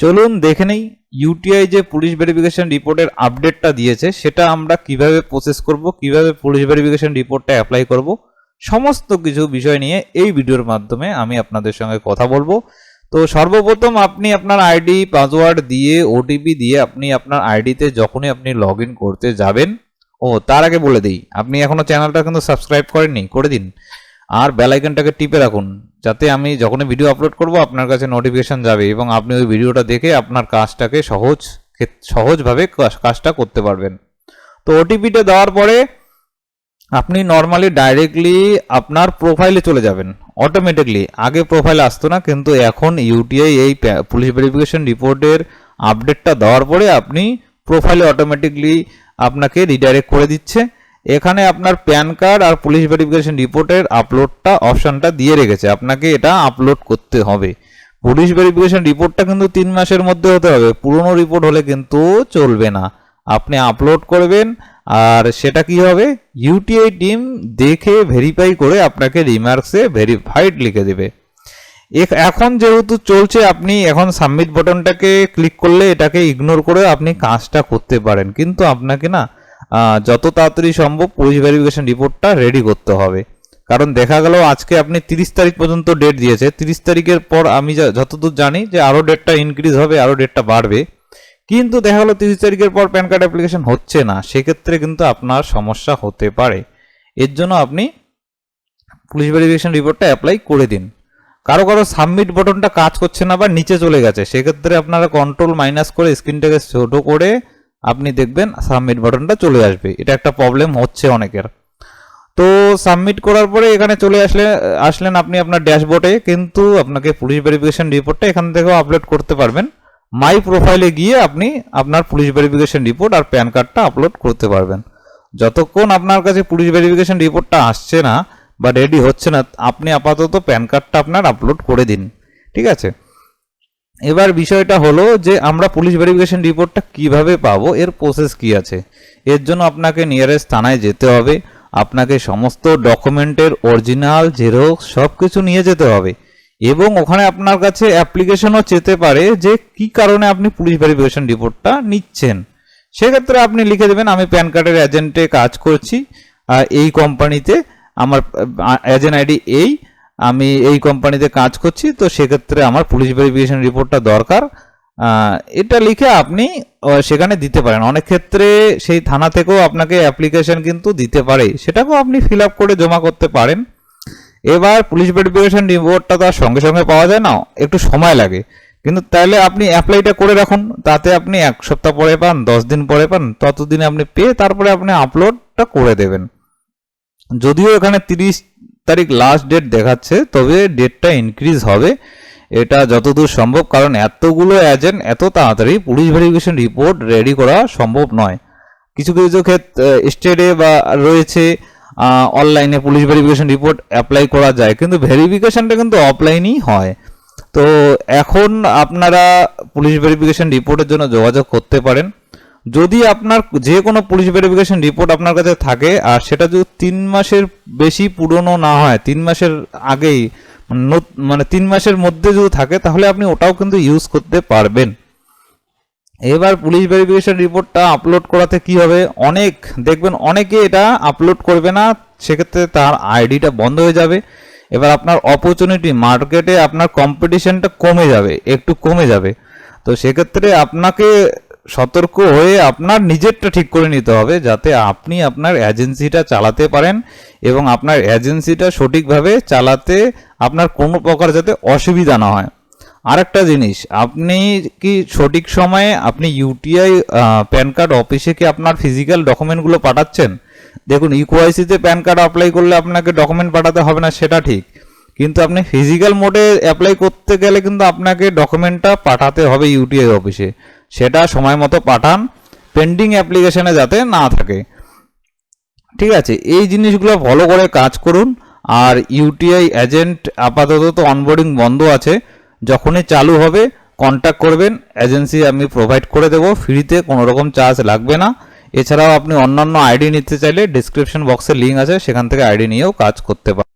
চলুন দেখে নেই ইউটিআই যে পুলিশ ভেরিফিকেশন রিপোর্টের আপডেটটা দিয়েছে, সেটা আমরা কীভাবে প্রসেস করব, কীভাবে পুলিশ ভেরিফিকেশন রিপোর্টটা অ্যাপ্লাই করব, সমস্ত কিছু বিষয় নিয়ে এই ভিডিওর মাধ্যমে আমি আপনাদের সঙ্গে কথা বলব। তো সর্বপ্রথম আপনি আপনার আইডি পাসওয়ার্ড দিয়ে ওটিপি দিয়ে আপনি আপনার আইডিতে যখনই আপনি লগ করতে যাবেন, ও, তার আগে বলে দিই, আপনি এখনও চ্যানেলটা কিন্তু সাবস্ক্রাইব করেননি, করে দিন। আর বেল আইকনটাকে টিপে রাখুন যাতে আমি যখনই ভিডিও আপলোড করব, আপনার কাছে নোটিফিকেশন যাবে এবং আপনি ওই ভিডিওটা দেখে আপনার কাজটাকে সহজ সহজভাবে কাজটা করতে পারবেন। তো ওটিপিটা দেওয়ার পরে আপনি নর্মালি ডাইরেক্টলি আপনার প্রোফাইলে চলে যাবেন। অটোমেটিকলি আগে প্রোফাইলে আসতো না, কিন্তু এখন ইউটিআই এই পুলিশ ভেরিফিকেশন রিপোর্টের আপডেটটা দেওয়ার পরে আপনি প্রোফাইলে অটোমেটিকলি আপনাকে রিডাইরেক্ট করে দিচ্ছে। এখানে আপনার প্যান কার্ড আর পুলিশ ভেরিফিকেশন রিপোর্টের আপলোডটা, অপশানটা দিয়ে রেখেছে। আপনাকে এটা আপলোড করতে হবে। পুলিশ ভেরিফিকেশন রিপোর্টটা কিন্তু তিন মাসের মধ্যে হতে হবে। পুরনো রিপোর্ট হলে কিন্তু চলবে না। আপনি আপলোড করবেন আর সেটা কি হবে? ইউটিআই টিম দেখে ভেরিফাই করে আপনাকে রিমার্কসে ভেরিফাইড লিখে দেবে। এখ- এখন যেহেতু চলছে, আপনি এখন সাবমিট বাটনটাকে ক্লিক করলে এটাকে ইগনোর করে আপনি কাজটা করতে পারেন। কিন্তু আপনাকে না যত তাড়াতাড়ি সম্ভব পুলিশ ভেরিফিকেশন রিপোর্টটা রেডি করতে হবে। কারণ দেখা গেল আজকে আপনি তিরিশ তারিখ পর্যন্ত ডেট দিয়েছে। তিরিশ তারিখের পর আমি যতদূর জানি যে আরও ডেটটা ইনক্রিজ হবে আরও ডেটটা বাড়বে। কিন্তু দেখা গেলো তিরিশ তারিখের পর প্যান কার্ড অ্যাপ্লিকেশন হচ্ছে না। সেক্ষেত্রে কিন্তু আপনার সমস্যা হতে পারে। এর জন্য আপনি পুলিশ ভেরিফিকেশন রিপোর্টটা অ্যাপ্লাই করে দিন। কারও কারও সাবমিট বাটনটা কাজ করছে না বা নিচে চলে গেছে। সেক্ষেত্রে আপনারা কন্ট্রোল মাইনাস করে স্ক্রিনটাকে ছোট করে আপনি দেখবেন সাবমিট বাটনটা চলে আসবে। এটা একটা প্রবলেম হচ্ছে অনেকের। তো সাবমিট করার পরে এখানে চলে আসলে, আসলেন আপনি আপনার ড্যাশবোর্ডে কিন্তু আপনাকে পুলিশ ভেরিফিকেশন রিপোর্টটা এখান থেকেও আপলোড করতে পারবেন। মাই প্রোফাইলে গিয়ে আপনি আপনার পুলিশ ভেরিফিকেশন রিপোর্ট আর প্যান কার্ডটা আপলোড করতে পারবেন। যতক্ষণ আপনার কাছে পুলিশ ভেরিফিকেশন রিপোর্টটা আসছে না বা রেডি হচ্ছে না, আপনি আপাতত প্যান কার্ডটা আপনার আপলোড করে দিন। ঠিক আছে? এবার বিষয়টা হলো যে আমরা পুলিশ ভেরিফিকেশন রিপোর্টটা কীভাবে পাবো? এর প্রসেস কি আছে? এর জন্য আপনাকে নিয়ারেস্ট থানায় যেতে হবে। আপনাকে সমস্ত ডকুমেন্টের অরিজিনাল জেরক্স সব কিছু নিয়ে যেতে হবে। এবং ওখানে আপনার কাছে অ্যাপ্লিকেশনও চেতে পারে যে কি কারণে আপনি পুলিশ ভেরিফিকেশন রিপোর্টটা নিচ্ছেন। সেক্ষেত্রে আপনি লিখে দেবেন, আমি প্যান কার্ডের এজেন্টে কাজ করছি এই কোম্পানিতে আমার এজেন্ট আইডি এই আমি এই কোম্পানিতে কাজ করছি, তো সেক্ষেত্রে আমার পুলিশ ভেরিফিকেশন রিপোর্টটা দরকার। এটা লিখে আপনি সেখানে দিতে পারেন। অনেক ক্ষেত্রে সেই থানা থেকেও আপনাকে অ্যাপ্লিকেশন কিন্তু দিতে পারে। সেটাকেও আপনি ফিল আপ করে জমা করতে পারেন। এবার পুলিশ ভেরিফিকেশন রিপোর্টটা আর সঙ্গে সঙ্গে পাওয়া যায় না, একটু সময় লাগে। কিন্তু তাহলে আপনি অ্যাপ্লাইটা করে রাখুন। তাতে আপনি এক সপ্তাহ পরে পান, দশ দিন পরে পান, ততদিনে আপনি পেয়ে তারপরে আপনি আপলোডটা করে দেবেন। যদিও এখানে তিরিশ তারিখ লাস্ট ডেট দেখাচ্ছে, তবে ডেটটা ইনক্রিজ হবে। এটা যতদূর সম্ভব, কারণ এতগুলো এজেন্ট এত তাড়াতাড়ি পুলিশ ভেরিফিকেশন রিপোর্ট রেডি করা সম্ভব নয়। কিছু কিছু ক্ষেত্রে স্টেটে বা রয়েছে অনলাইনে পুলিশ ভেরিফিকেশন রিপোর্ট অ্যাপ্লাই করা যায়, কিন্তু ভেরিফিকেশনটা কিন্তু অফলাইনেই হয়। তো এখন আপনারা পুলিশ ভেরিফিকেশন রিপোর্টের জন্য যোগাযোগ করতে পারেন। যদি আপনার যে কোনো পুলিশ ভেরিফিকেশন রিপোর্ট আপনার কাছে থাকে, আর সেটা যদি তিন মাসের বেশি পুরনো না হয়, তিন মাসের আগেই মানে মানে তিন মাসের মধ্যে যদি থাকে, তাহলে আপনি ওটাও কিন্তু ইউজ করতে পারবেন। এবার পুলিশ ভেরিফিকেশন রিপোর্টটা আপলোড করাতে কি হবে? অনেক, দেখবেন অনেকে এটা আপলোড করবে না, সেক্ষেত্রে তার আইডিটা বন্ধ হয়ে যাবে। এবার আপনার অপরচুনিটি মার্কেটে আপনার কম্পিটিশনটা কমে যাবে, একটু কমে যাবে। তো সেক্ষেত্রে আপনাকে সতর্ক হয়ে আপনার নিজেরটা ঠিক করে নিতে হবে যাতে আপনি আপনার এজেন্সিটা চালাতে পারেন এবং আপনার এজেন্সিটা সঠিকভাবে চালাতে আপনার কোনো প্রকার যাতে অসুবিধা না হয়। আরেকটা জিনিস, আপনি কি সঠিক সময়ে আপনি ইউটিআই প্যান কার্ড অফিসে কি আপনার ফিজিক্যাল ডকুমেন্টগুলো পাঠাচ্ছেন? দেখুন ইকোয়াইসিতে প্যান কার্ড অ্যাপ্লাই করলে আপনাকে ডকুমেন্ট পাঠাতে হবে না, সেটা ঠিক। কিন্তু আপনি ফিজিক্যাল মোডে অ্যাপ্লাই করতে গেলে কিন্তু আপনাকে ডকুমেন্টটা পাঠাতে হবে ইউটিআই অফিসে সেটা সময় মতো পাঠান পেন্ডিং অ্যাপ্লিকেশনে যাতে না থাকে। ঠিক আছে, এই জিনিসগুলো ফলো করে কাজ করুন, আর ইউটিআই এজেন্ট আপাতত তো অনবোর্ডিং বন্ধ আছে। যখনই চালু হবে কন্ট্যাক্ট করবেন এজেন্সি আমি প্রোভাইড করে দেবো ফ্রিতে কোনো রকম চার্জ লাগবে না। এছাড়াও আপনি অন্যান্য আইডি নিতে চাইলে ডিসক্রিপশন বক্সে লিঙ্ক আছে, সেখান থেকে আইডি নিয়েও কাজ করতে পারেন